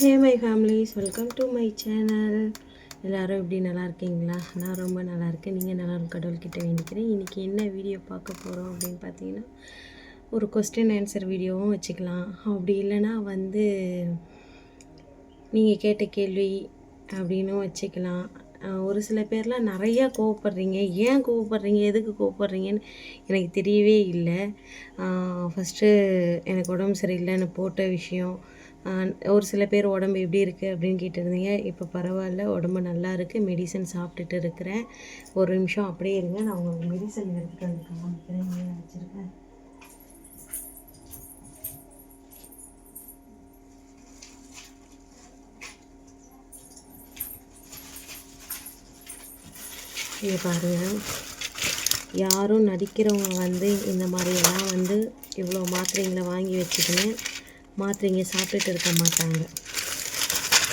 Hey my families welcome to my channel எல்லோரும் எப்படி நல்லா இருக்கீங்களா? நான் ரொம்ப நல்லா இருக்கேன். நீங்கள் நல்லா கடவுள்கிட்ட வேண்டிக்கிறேன். இன்றைக்கி என்ன வீடியோ பார்க்க போகிறோம் அப்படின்னு பார்த்தீங்கன்னா ஒரு கொஸ்டின் ஆன்சர் வீடியோவும் வச்சுக்கலாம். அப்படி இல்லைன்னா வந்து நீங்கள் கேட்ட கேள்வி அப்படின்னும் வச்சுக்கலாம். ஒரு சில பேர்லாம் நிறையா கோவப்படுறீங்க. ஏன் கோவப்படுறீங்க? எதுக்கு கோவப்படுறீங்கன்னு எனக்கு தெரியவே இல்லை. ஃபஸ்ட்டு எனக்கு உடம்பு சரியில்லைன்னு போட்ட விஷயம் ஒரு சில பேர் உடம்பு எப்படி இருக்குது அப்படின்னு கேட்டிருந்தீங்க. இப்போ பரவாயில்ல உடம்பு நல்லா இருக்குது மெடிசன் சாப்பிட்டுட்டு இருக்கிறேன். ஒரு நிமிஷம் அப்படியே இருங்க நான் உங்களுக்கு மெடிசன் எடுத்துகிட்டு வந்து காமிக்கிறேன் இங்கே வச்சுருக்கேன். பாருங்க. யாரும் நடிக்கிறவங்க வந்து இந்த மாதிரியெல்லாம் வந்து இவ்வளோ மாத்திரைங்களை வாங்கி வச்சுக்கணும் மாத்திரைங்க சாப்பிட்டுட்டு இருக்க மாட்டாங்க.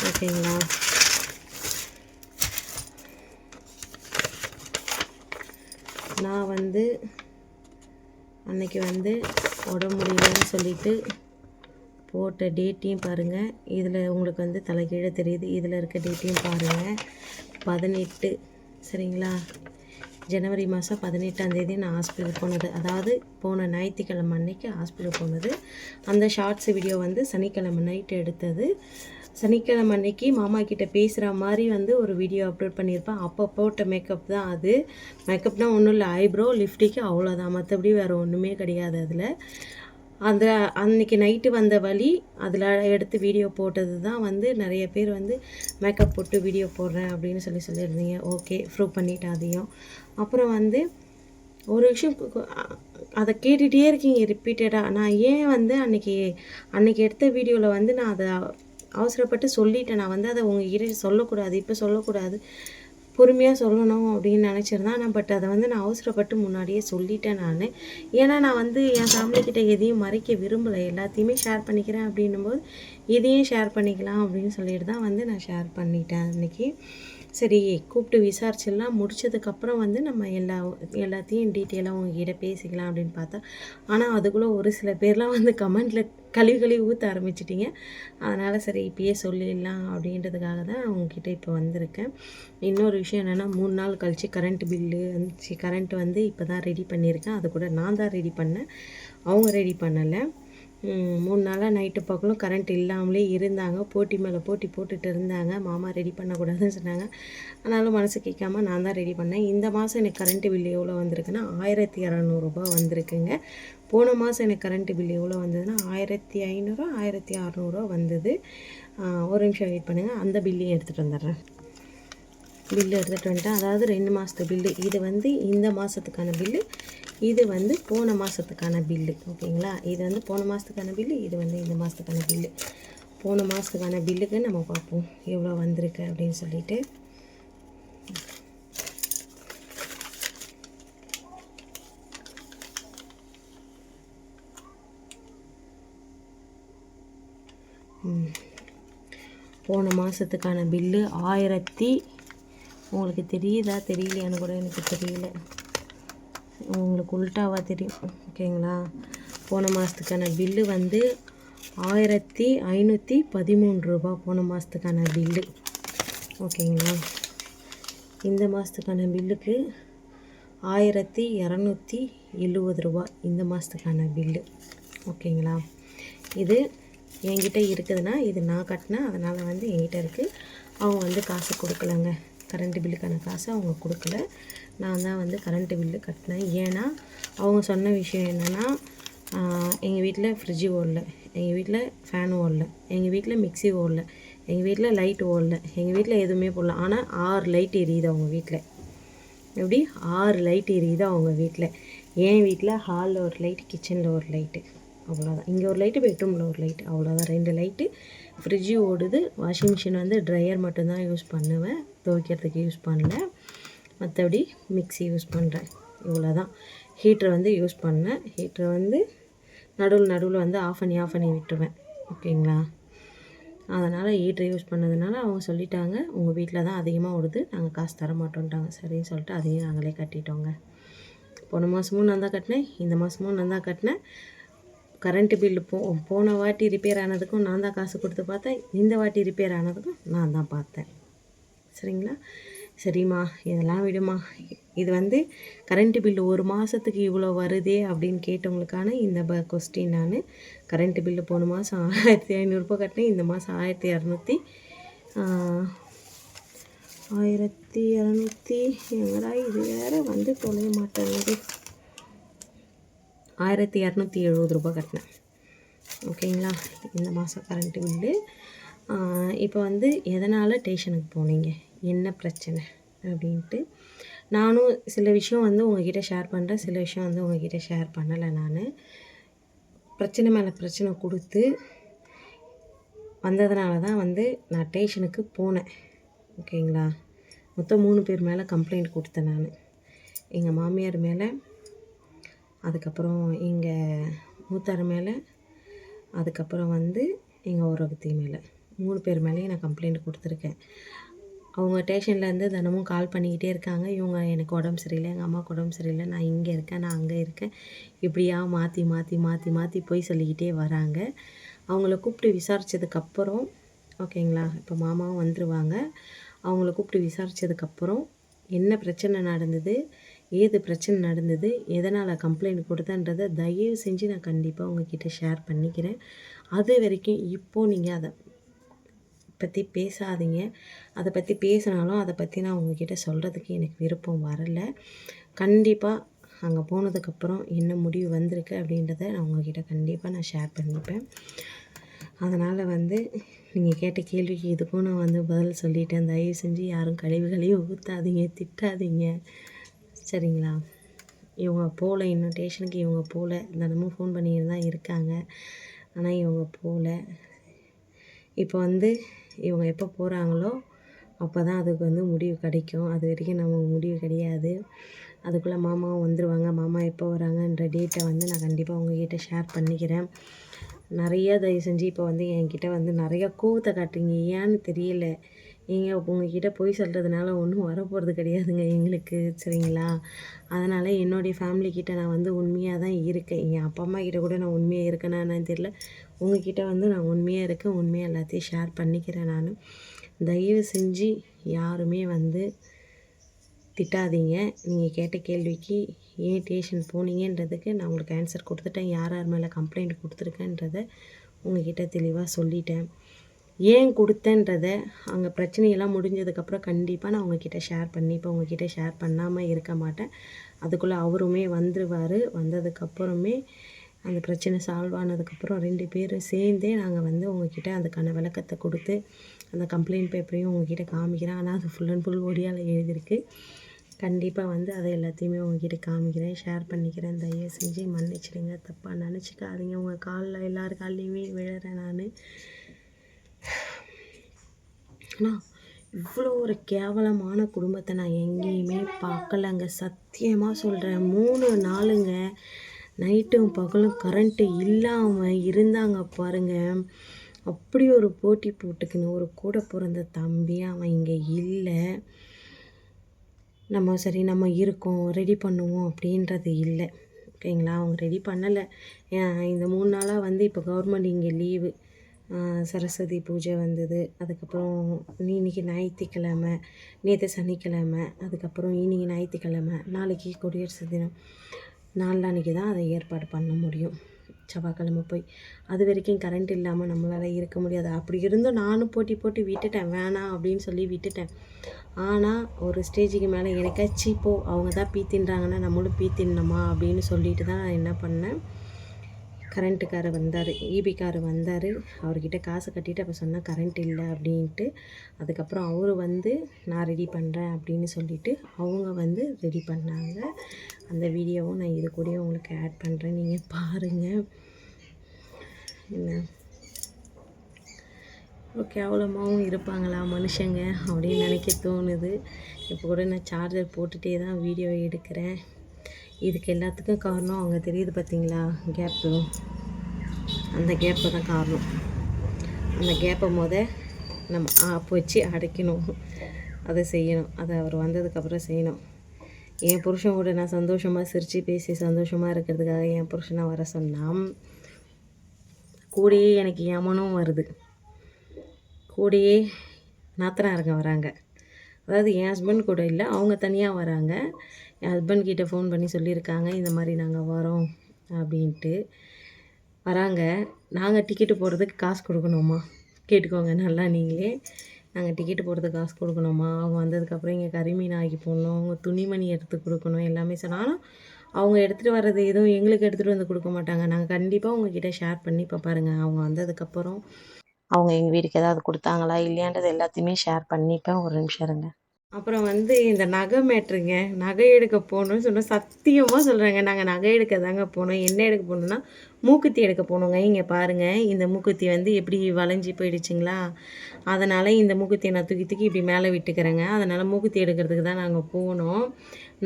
ஓகேங்களா? நான் வந்து அன்னைக்கு வந்து உடம்பு முடியலன்னு சொல்லிட்டு போட்ட டேட்டையும் பாருங்கள் இதில் உங்களுக்கு வந்து தலைகீழே தெரியுது. இதில் இருக்க டேட்டையும் பாருங்கள் பதினெட்டு. சரிங்களா? ஜனவரி மாதம் பதினெட்டாம் தேதி நான் ஹாஸ்பிட்டல் போனது. அதாவது போன ஞாயிற்றுக்கிழமை அன்னைக்கு ஹாஸ்பிட்டல் போனது. அந்த ஷார்ட்ஸ் வீடியோ வந்து சனிக்கிழமை நைட்டு எடுத்தது. சனிக்கிழமை அன்னைக்கு மாமா கிட்டே பேசுகிற மாதிரி வந்து ஒரு வீடியோ அப்லோட் பண்ணியிருப்பேன். அப்போ போட்ட மேக்கப் தான் அது. மேக்கப்னால் ஒன்றும் இல்லை ஐப்ரோ லிஃப்டிக்கு அவ்வளோதான் மற்றபடி வேறு ஒன்றுமே கிடையாது அதில். அந்த அன்னைக்கு நைட்டு வந்த வழி அதில் எடுத்து வீடியோ போட்டது தான் வந்து நிறைய பேர் வந்து மேக்கப் போட்டு வீடியோ போடுறேன் அப்படின்னு சொல்லி சொல்லியிருந்தீங்க. ஓகே ப்ரூவ் பண்ணிட்டேன் அதையும் அப்புறம் வந்து ஒரு விஷயம் அதை கேட்டுகிட்டே இருக்கீங்க ரிப்பீட்டடாக நான் ஏன் வந்து அன்னைக்கு அன்றைக்கி எடுத்த வீடியோவில் வந்து நான் அதை அவசரப்பட்டு சொல்லிட்டேன். நான் வந்து அதை உங்ககிட்ட சொல்லக்கூடாது இப்போ சொல்லக்கூடாது. பொறுமையாக சொல்லணும் அப்படின்னு நினச்சிருந்தேன் ஆனால் பட் அதை வந்து நான் அவசரப்பட்டு முன்னாடியே சொல்லிட்டேன் நான். ஏன்னா நான் வந்து என் ஃபேமிலிக்கிட்ட கிட்ட எதையும் மறைக்க விரும்பலை. எல்லாத்தையுமே ஷேர் பண்ணிக்கிறேன் அப்படின்னும்போது இதையும் ஷேர் பண்ணிக்கலாம் அப்படின்னு சொல்லிட்டு தான் வந்து நான் ஷேர் பண்ணிட்டேன் அன்றைக்கி சரி கூப்பிட்டு விசாரிச்சிடலாம். முடிச்சதுக்கப்புறம் வந்து நம்ம எல்லா எல்லாத்தையும் டீட்டெயிலாக உங்ககிட்ட பேசிக்கலாம் அப்படின்னு பார்த்தா ஆனால் அதுக்குள்ளே ஒரு சில பேர்லாம் வந்து கமெண்டில் கழுவி கழுவி ஊற்ற ஆரம்பிச்சிட்டிங்க. அதனால் சரி இப்பயே சொல்லிடலாம் அப்படின்றதுக்காக தான் உங்ககிட்ட இப்போ வந்திருக்கேன். இன்னொரு விஷயம் என்னென்னா மூணு நாள் கழித்து கரண்ட் பில்லு வந்துச்சு கரண்ட் வந்து இப்போ தான் ரெடி பண்ணியிருக்கேன். அது கூட நான் தான் ரெடி பண்ணேன். அவங்க ரெடி பண்ணலை. மூணு நாளாக நைட்டு பக்கலும் கரண்ட் இல்லாமலே இருந்தாங்க. போட்டி மேலே போட்டி போட்டுட்டு இருந்தாங்க. மாமா ரெடி பண்ணக்கூடாதுன்னு சொன்னாங்க. ஆனாலும் மனசு கேட்காம நான் தான் ரெடி பண்ணேன். இந்த மாதம் எனக்கு கரண்ட் பில் எவ்வளோ வந்திருக்குன்னா ஆயிரத்தி இரநூறுபா வந்திருக்குங்க. போன மாதம் எனக்கு கரண்ட் பில் எவ்வளோ வந்ததுன்னா ஆயிரத்தி ஐநூறுரூவா ஆயிரத்தி அறநூறுவா வந்தது. ஒரு நிமிஷம் வெயிட் பண்ணுங்கள் அந்த பில்லையும் எடுத்துகிட்டு வந்துடுறேன். பில்லு எடுத்துகிட்டு வந்துட்டேன். அதாவது ரெண்டு மாதத்து பில்லு இது வந்து இந்த மாதத்துக்கான பில்லு இது வந்து போன மாதத்துக்கான பில்லு ஓகேங்களா? இது வந்து போன மாதத்துக்கான பில்லு இது வந்து இந்த மாதத்துக்கான பில்லு போன மாதத்துக்கான பில்லுக்கு நம்ம பார்ப்போம். எவ்வளோ வந்திருக்கு அப்படின்னு சொல்லிட்டு. போன மாதத்துக்கான பில்லு ஆயிரத்தி உங்களுக்கு தெரியுதா தெரியலையான்னு கூட எனக்கு தெரியல. உங்களுக்கு உல்ட்டாவா தெரியும் ஓகேங்களா? போன மாதத்துக்கான பில்லு வந்து ஆயிரத்தி ஐநூற்றி பதிமூணு ரூபா போன மாதத்துக்கான பில்லு ஓகேங்களா? இந்த மாதத்துக்கான பில்லுக்கு ஆயிரத்தி இரநூத்தி எழுபது ரூபா இந்த மாதத்துக்கான பில்லு ஓகேங்களா? இது என்கிட்ட இருக்குதுன்னா இது நான் கட்டினேன் அதனால் வந்து என்கிட்ட இருக்குது அவங்க வந்து காசு கொடுக்கலங்க. கரண்ட் பில்லுக்கான காசு அவங்க கொடுக்கல. நான் தான் வந்து கரண்ட்டு பில்லு கட்டினேன். ஏன்னா அவங்க சொன்ன விஷயம் என்னென்னா எங்கள் வீட்டில் ஃப்ரிட்ஜு ஓடல. எங்கள் வீட்டில் ஃபேன் ஓடல. எங்கள் வீட்டில் மிக்ஸி ஓடல. எங்கள் வீட்டில் லைட் ஓடல. எங்கள் வீட்டில் எதுவுமே போடல. ஆனால் ஆறு லைட் எரியுது அவங்க வீட்டில் எப்படி? ஆறு லைட் எரியுது அவங்க வீட்டில் என் வீட்டில் ஹாலில் ஒரு லைட் கிச்சனில் ஒரு லைட்டு அவ்வளோதான் இங்கே ஒரு லைட்டு பெட்ரூமில் ஒரு லைட் அவ்வளோதான் ரெண்டு லைட்டு ஃப்ரிட்ஜு ஓடுது. வாஷிங் மிஷின் வந்து ட்ரையர் மட்டும்தான் யூஸ் பண்ணுவேன். துவைக்கிறதுக்கு யூஸ் பண்ணல. மற்றபடி மிக்ஸி யூஸ் பண்ணுறேன் இவ்வளோதான் ஹீட்டரை வந்து யூஸ் பண்ணேன். ஹீட்டரை வந்து நடுவில் நடுவில் வந்து ஆஃப் பண்ணி ஆஃப் பண்ணி விட்டுருவேன். ஓகேங்களா? அதனால் ஹீட்டர் யூஸ் பண்ணதுனால அவங்க சொல்லிட்டாங்க. உங்கள் வீட்டில் தான் அதிகமாக ஓடுது. நாங்கள் காசு தர மாட்டோன்ட்டாங்க சரின்னு சொல்லிட்டு அதையும் நாங்களே கட்டிட்டோங்க. போன மாதமும் நான் தான் கட்டினேன். இந்த மாதமும் நான் தான் கட்டினேன். கரண்ட்டு பில்லு போ போன வாட்டி ரிப்பேர் ஆனதுக்கும் நான் தான் காசு கொடுத்து பார்த்தேன். இந்த வாட்டி ரிப்பேர் ஆனதுக்கும் நான் தான் பார்த்தேன். சரிங்களா? சரிம்மா இதெல்லாம் விடுமா இது வந்து கரண்ட்டு பில்லு ஒரு மாதத்துக்கு இவ்வளோ வருதே அப்படின்னு கேட்டவங்களுக்கான இந்த ப கொஸ்டின் நான். கரண்ட்டு பில்லு போன மாதம் ஆயிரத்தி ஐநூறுரூபா கட்டினேன். இந்த மாதம் ஆயிரத்தி இரநூத்தி ஆயிரத்தி இரநூத்தி எங்கடா இது வேறு வந்து தொலைய மாட்டேங்குது. ஆயிரத்தி இரநூத்தி எழுபது ரூபா கட்டினேன். ஓகேங்களா? இந்த மாதம் கரண்ட்டு பில்லு இப்போ வந்து எதனால் டேஷனுக்கு போனீங்க? என்ன பிரச்சனை? அப்படின்ட்டு. நானும் சில விஷயம் வந்து உங்ககிட்ட ஷேர் பண்ணுறேன் சில விஷயம் வந்து உங்ககிட்ட ஷேர் பண்ணலை நான். பிரச்சனை மேலே பிரச்சனை கொடுத்து வந்ததுனால தான் வந்து நான் டேஷனுக்கு போனேன். ஓகேங்களா? மொத்தம் மூணு பேர் மேலே கம்ப்ளைண்ட் கொடுத்தேன் நான். எங்கள் மாமியார் மேலே அதுக்கப்புறம் எங்கள் மூத்தார் மேலே அதுக்கப்புறம் வந்து எங்கள் உறவுத்தி மேலே. மூணு பேர் மேலேயும் நான் கம்ப்ளைண்ட் கொடுத்துருக்கேன். அவங்க ஸ்டேஷன்லேருந்து தினமும் கால் பண்ணிக்கிட்டே இருக்காங்க. இவங்க எனக்கு உடம்பு சரியில்லை எங்கள் அம்மாவுக்கு உடம்பு சரியில்லை. நான் இங்கே இருக்கேன் நான் அங்கே இருக்கேன். இப்படியா மாற்றி மாற்றி மாற்றி மாற்றி போய் சொல்லிக்கிட்டே வராங்க. அவங்கள கூப்பிட்டு விசாரித்ததுக்கப்புறம் ஓகேங்களா இப்போ மாமாவும் வந்துடுவாங்க அவங்கள கூப்பிட்டு விசாரித்ததுக்கப்புறம் என்ன பிரச்சனை நடந்தது? ஏது பிரச்சனை நடந்தது? எதனால் கம்ப்ளைண்ட் கொடுத்தன்றதை தயவு செஞ்சு நான் கண்டிப்பாக உங்ககிட்ட ஷேர் பண்ணிக்கிறேன். அது வரைக்கும் இப்போது நீங்கள் அதை பற்றி பேசாதீங்க. அதை பற்றி பேசினாலும் அதை பற்றி நான் உங்ககிட்ட சொல்கிறதுக்கு எனக்கு விருப்பம் வரலை. கண்டிப்பாக அங்கே போனதுக்கப்புறம் என்ன முடிவு வந்திருக்கு அப்படின்றத நான் உங்ககிட்ட கண்டிப்பாக நான் ஷேர் பண்ணிப்பேன். அதனால் வந்து நீங்கள் கேட்ட கேள்விக்கு இதுக்கும் நான் வந்து பதில் சொல்லிட்டேன். தயவு செஞ்சு யாரும் கழிவுகளையும் ஊற்றாதீங்க திட்டாதீங்க. சரிங்களா? இவங்க போகல இன்னும் இவங்க போகல தினமும் ஃபோன் பண்ணிட்டு தான் இருக்காங்க. ஆனால் இவங்க போகல இப்போ வந்து இவங்க எப்போ போகிறாங்களோ அப்போ தான் அதுக்கு வந்து முடிவு கிடைக்கும். அது வரைக்கும் நமக்கு முடிவு கிடையாது. அதுக்குள்ளே மாமாவும் வந்துடுவாங்க மாமா எப்போ வராங்கன்ற டேட்டை வந்து நான் கண்டிப்பாக உங்ககிட்ட ஷேர் பண்ணிக்கிறேன். நிறைய தயவு செஞ்சு இப்போ வந்து என்கிட்ட வந்து நிறைய கோவத்தை காட்டுறீங்க. ஏன்னு தெரியல. நீங்கள் உங்ககிட்ட பொய் சொல்கிறதுனால ஒன்றும் வரப்போகிறது கிடையாதுங்க எங்களுக்கு. சரிங்களா? அதனால் என்னுடைய ஃபேமிலிக்கிட்ட நான் வந்து உண்மையாக தான் இருக்கேன். என் அப்பா அம்மா கிட்ட கூட நான் உண்மையாக இருக்கேனா என்னன்னு தெரியல. உங்ககிட்ட வந்து நான் உண்மையாக இருக்கேன் உண்மையாக எல்லாத்தையும் ஷேர் பண்ணிக்கிறேன் நான். தயவு செஞ்சு யாருமே வந்து திட்டாதீங்க. நீங்கள் கேட்ட கேள்விக்கு ஏன் டேஷன் போனீங்கன்றதுக்கு நான் உங்களுக்கு ஆன்சர் கொடுத்துட்டேன். யார் யார் மேலே கம்ப்ளைண்ட் கொடுத்துருக்கேன்றத உங்ககிட்ட தெளிவாக சொல்லிட்டேன். ஏன் கொடுத்தேன்றத அங்கே பிரச்சனையெல்லாம் முடிஞ்சதுக்கப்புறம் கண்டிப்பாக நான் உங்ககிட்ட ஷேர் பண்ணிப்பேன் உங்ககிட்ட ஷேர் பண்ணாமல் இருக்க மாட்டேன். அதுக்குள்ளே அவருமே வந்துடுவார் வந்ததுக்கப்புறமே அந்த பிரச்சனை சால்வ் ஆனதுக்கப்புறம் ரெண்டு பேரும் சேர்ந்தே நாங்கள் வந்து உங்ககிட்ட அதுக்கான விளக்கத்தை கொடுத்து அந்த கம்ப்ளைண்ட் பேப்பரையும் உங்ககிட்ட காமிக்கிறேன். ஆனால் அது ஃபுல் அண்ட் ஃபுல் ஒடியால் எழுதியிருக்கு. கண்டிப்பாக வந்து அதை எல்லாத்தையுமே உங்ககிட்ட காமிக்கிறேன். ஷேர் பண்ணிக்கிறேன். தயவு செஞ்சு மன்னிச்சிடுங்க. தப்பாக நினச்சிக்காதீங்க. உங்கள் காலில் எல்லார் கால்லையுமே விழுறேன் நான். ஆனால் இவ்வளோ ஒரு கேவலமான குடும்பத்தை நான் எங்கேயுமே பார்க்கலங்க. சத்தியமாக சொல்கிறேன் மூணு நாளுங்க நைட்டும் பகலும் கரண்ட்டு இல்லாமல் இருந்தாங்க பாருங்கள் அப்படி ஒரு போட்டி போட்டுக்கணும் ஒரு கூட பிறந்த தம்பி அவன் இங்கே இல்லை. நம்ம சரி நம்ம இருக்கோம் ரெடி பண்ணுவோம் அப்படின்றது இல்லை. ஓகேங்களா அவங்க ரெடி பண்ணலை. இந்த மூணு நாளாக வந்து இப்போ கவர்மெண்ட் இங்கே லீவு சரஸ்வதி பூஜை வந்தது. அதுக்கப்புறம் இன்னைக்கு ஞாயிற்றுக்கிழமை நேற்று சனிக்கிழமை அதுக்கப்புறம் இன்னைக்கு ஞாயிற்றுக்கிழமை நாளைக்கு குடியரசு தினம். நாளான்னைக்கு தான் அதை ஏற்பாடு பண்ண முடியும். செவ்வாய்க்கிழமை போய். அது வரைக்கும் கரண்ட் இல்லாமல் நம்மளால் இருக்க முடியாது. அப்படி இருந்தும் நானும் போட்டி போட்டு விட்டுட்டேன். வேணாம் அப்படின்னு சொல்லி விட்டுட்டேன். ஆனால் ஒரு ஸ்டேஜுக்கு மேலே எனக்காச்சு போ அவங்க தான் பீத்தின்றாங்கன்னா நம்மளும் பீத்தின்னமா அப்படின்னு சொல்லிட்டு தான் நான் என்ன பண்ணேன். கரண்ட்டுக்காரர் வந்தார் ஈபிக்காரர் வந்தார். அவர்கிட்ட காசு கட்டிட்டு அப்போ சொன்னால் கரண்ட் இல்லை அப்படின்ட்டு. அதுக்கப்புறம் அவர் வந்து நான் ரெடி பண்ணுறேன் அப்படின்னு சொல்லிவிட்டு அவங்க வந்து ரெடி பண்ணாங்க. அந்த வீடியோவும் நான் இது கூட உங்களுக்கு ஆட் பண்ணுறேன் நீங்கள் பாருங்கள் என்ன? கேவலமாகவும் இருப்பாங்களா மனுஷங்க அப்படின்னு நினைக்க தோணுது. இப்போ கூட நான் சார்ஜர் போட்டுகிட்டே தான் வீடியோ எடுக்கிறேன். இதுக்கு எல்லாத்துக்கும் காரணம் அவங்க தெரியுது பார்த்தீங்களா கேப்பு அந்த கேப்பை தான் காரணம். அந்த கேப்பை முத நம்ம ஆப்பு வச்சு அடைக்கணும். அதை செய்யணும். அதை அவர் வந்ததுக்கப்புறம் செய்யணும். என் புருஷன் கூட நான் சந்தோஷமாக சிரித்து பேசி சந்தோஷமாக இருக்கிறதுக்காக என் புருஷனை வர சொன்னால் கூடயே எனக்கு யமனும் வருது. கூடயே நாத்தனாருங்க வராங்க. அதாவது என் ஹஸ்பண்ட் கூட இல்லை அவங்க தனியாக வராங்க. ஹஸ்பண்ட் கிட்டே ஃபோன் பண்ணி சொல்லியிருக்காங்க இந்த மாதிரி நாங்கள் வரோம் அப்படின்ட்டு. வராங்க. நாங்கள் டிக்கெட்டு போடுறதுக்கு காசு கொடுக்கணுமா? கேட்டுக்கோங்க நல்லா நீங்களே. நாங்கள் டிக்கெட்டு போடுறதுக்கு காசு கொடுக்கணுமா? அவங்க வந்ததுக்கப்புறம் இங்கே கறிமீன் ஆகி போடணும் அவங்க துணிமணி எடுத்து கொடுக்கணும் எல்லாமே சொன்னாலும் அவங்க எடுத்துகிட்டு வர்றது எதுவும் எங்களுக்கு எடுத்துகிட்டு வந்து கொடுக்க மாட்டாங்க. நாங்கள் கண்டிப்பாக உங்ககிட்ட ஷேர் பண்ணி இப்போ பாருங்கள் அவங்க வந்ததுக்கப்புறம் அவங்க எங்கள் வீட்டுக்கு ஏதாவது கொடுத்தாங்களா இல்லையான்றது எல்லாத்தையுமே ஷேர் பண்ணிப்பேன் ஒரு நிமிஷம் இருங்க. அப்புறம் வந்து இந்த நகை மேட்ருங்க. நகை எடுக்க போகணும்னு சொன்னால் சத்தியமாக சொல்கிறேங்க நாங்கள் நகை எடுக்க தாங்க போனோம். என்ன எடுக்க போகணுன்னா மூக்குத்தி எடுக்க போனோங்க இங்கே பாருங்கள் இந்த மூக்குத்தி வந்து எப்படி வளைஞ்சி போயிடுச்சுங்களா? அதனால் இந்த மூக்குத்தியை நான் தூக்கி தூக்கி இப்படி மேலே விட்டுக்கிறேங்க. அதனால் மூக்குத்தி எடுக்கிறதுக்கு தான் நாங்கள் போனோம்.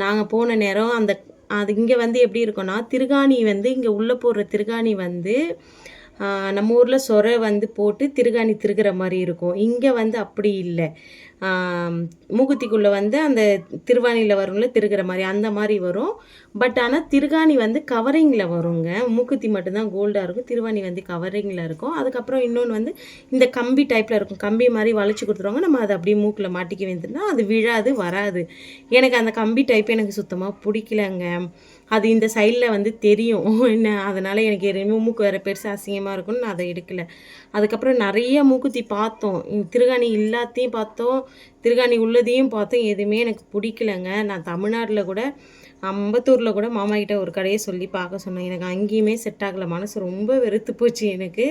நாங்கள் போன நேரம் அந்த அது இங்கே வந்து எப்படி இருக்கும்னா திருகாணி வந்து இங்கே உள்ளே போடுற திருகாணி வந்து நம்ம ஊரில் சொரை வந்து போட்டு திருகாணி திருகிற மாதிரி இருக்கும். இங்கே வந்து அப்படி இல்லை. மூக்குத்திக்குள்ளே வந்து அந்த திருவாணியில் வரும்ல திருகிற மாதிரி அந்த மாதிரி வரும். பட் ஆனால் திருகாணி வந்து கவரிங்கில் வருங்க. மூக்குத்தி மட்டும்தான் கோல்டாக இருக்கும் திருவாணி வந்து கவரிங்கில் இருக்கும். அதுக்கப்புறம் இன்னொன்று வந்து இந்த கம்பி டைப்பில் இருக்கும். கம்பி மாதிரி வளைச்சி கொடுத்துருவாங்க. நம்ம அதை அப்படியே மூக்கில் மாட்டிக்க வேண்டியதுன்னா அது விழாது வராது. எனக்கு அந்த கம்பி டைப் எனக்கு சுத்தமாக பிடிக்கலங்க. அது இந்த சைடில் வந்து தெரியும். என்ன அதனால் எனக்கு எதுவுமே மூக்கு வேறு பெருசு அசிங்கமாக இருக்கும்னு நான் அதை எடுக்கல. அதுக்கப்புறம் நிறைய மூக்குத்தி பார்த்தோம். திருகாணி எல்லாத்தையும் பார்த்தோம். திருகாணி உள்ளதையும் பார்த்தோம். எதுவுமே எனக்கு பிடிக்கலங்க. நான் தமிழ்நாட்டில் கூட அம்பத்தூரில் கூட மாமா கிட்ட ஒரு கடையை சொல்லி பார்க்க சொன்னேன். எனக்கு அங்கேயுமே செட் ஆகலை. மனசு ரொம்ப வெறுத்து போச்சு எனக்கு.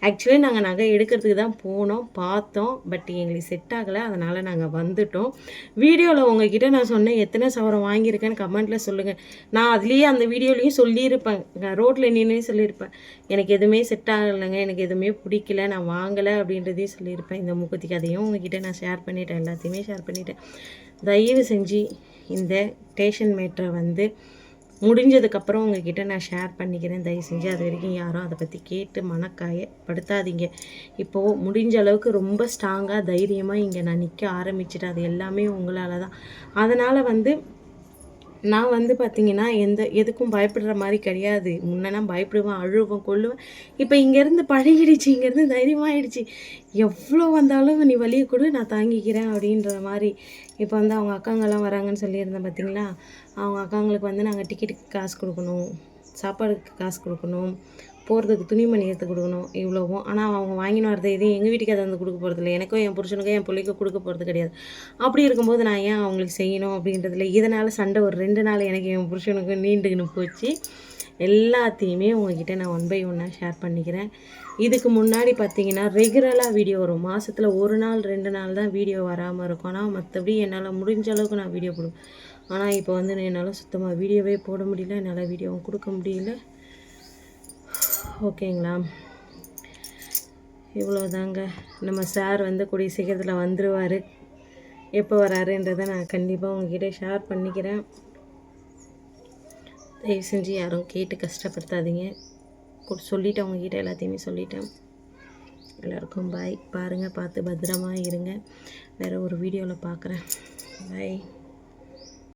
ஆக்சுவலி நாங்கள் நகை எடுக்கிறதுக்கு தான் போனோம் பார்த்தோம் பட் எங்களுக்கு செட் ஆகலை. அதனால் நாங்கள் வந்துட்டோம். வீடியோவில் உங்ககிட்ட நான் சொன்னேன் எத்தனை சவரம் வாங்கியிருக்கேன்னு கமெண்ட்டில் சொல்லுங்கள் நான் அதுலேயே அந்த வீடியோலையும் சொல்லியிருப்பேன். ரோட்டில் நின்று சொல்லியிருப்பேன். எனக்கு எதுவுமே செட் ஆகலைங்க. எனக்கு எதுவுமே பிடிக்கல. நான் வாங்கலை அப்படின்றதையும் சொல்லியிருப்பேன். இந்த முகத்தி கதையும் உங்ககிட்ட நான் ஷேர் பண்ணிட்டேன். எல்லாத்தையுமே ஷேர் பண்ணிட்டேன். தயவு செஞ்சு இந்த டேஷன் மேட்டரை வந்து முடிஞ்சதுக்கப்புறம் உங்ககிட்ட நான் ஷேர் பண்ணிக்கிறேன். தயவு செஞ்சு அது வரைக்கும் யாரும் அதை பற்றி கேட்டு மனக்காயப்படுத்தாதீங்க. இப்போது முடிஞ்ச அளவுக்கு ரொம்ப ஸ்ட்ராங்காக தைரியமாக இங்கே நான் நிற்க ஆரம்பிச்சிட்டேன் அது எல்லாமே உங்களால் தான் அதனால் வந்து நான் வந்து பார்த்தீங்கன்னா எந்த எதுக்கும் பயப்படுற மாதிரி கிடையாது. முன்னெல்லாம் பயப்படுவேன் அழுவேன் கொள்ளுவேன் இப்போ இங்கேருந்து பழகிடுச்சு இங்கேருந்து தைரியமாகிடுச்சு எவ்வளோ வந்தாலும் நீ வழியை கொடு நான் தாங்கிக்கிறேன் அப்படின்ற மாதிரி. இப்போ வந்து அவங்க அக்காங்கெல்லாம் வராங்கன்னு சொல்லியிருந்தேன் பார்த்தீங்களா அவங்க அக்காங்களுக்கு வந்து நாங்கள் டிக்கெட்டுக்கு காசு கொடுக்கணும் சாப்பாடுக்கு காசு கொடுக்கணும். போகிறதுக்கு துணிமணி எடுத்து கொடுக்கணும் இவ்வளோவும். ஆனால் அவங்க வாங்கினு வரது எதையும் எங்கள் வீட்டுக்கு அதை வந்து கொடுக்க போகிறதில்ல எனக்கும் என் புருஷனுக்கும் என் பிள்ளைக்கும் கொடுக்க போகிறது கிடையாது. அப்படி இருக்கும்போது நான் ஏன் அவங்களுக்கு செய்யணும் அப்படின்றதுல இதனால் சண்டை ஒரு ரெண்டு நாள் எனக்கு என் புருஷனுக்கும் நீண்டுக்கின்னு போச்சு. எல்லாத்தையுமே உங்ககிட்ட நான் ஒன் பை ஒன்னாக ஷேர் பண்ணிக்கிறேன். இதுக்கு முன்னாடி பார்த்தீங்கன்னா ரெகுலராக வீடியோ வரும். மாதத்தில் ஒரு நாள் ரெண்டு நாள் தான் வீடியோ வராமல் இருக்கும். ஆனால் மற்றபடி என்னால் முடிஞ்ச அளவுக்கு நான் வீடியோ போடுவேன். ஆனால் இப்போ வந்து என்னால் சுத்தமாக வீடியோவே போட முடியல. என்னால் வீடியோவும் கொடுக்க முடியல. ஓகேங்களா? இவ்வளோதாங்க நம்ம சார் வந்து கூடிய சீக்கிரத்தில் வந்துடுவார் எப்போ வராருன்றதை நான் கண்டிப்பாக உங்ககிட்ட ஷேர் பண்ணிக்கிறேன். தயவு செஞ்சு யாரும் கேட்டு கஷ்டப்படுத்தாதீங்க. சொல்லிட்டேன் உங்ககிட்ட எல்லாத்தையுமே சொல்லிட்டேன். எல்லாருக்கும் பாய் பாருங்கள் பார்த்து பத்திரமா இருங்க. வேறு ஒரு வீடியோவில் பார்க்குறேன் பாய்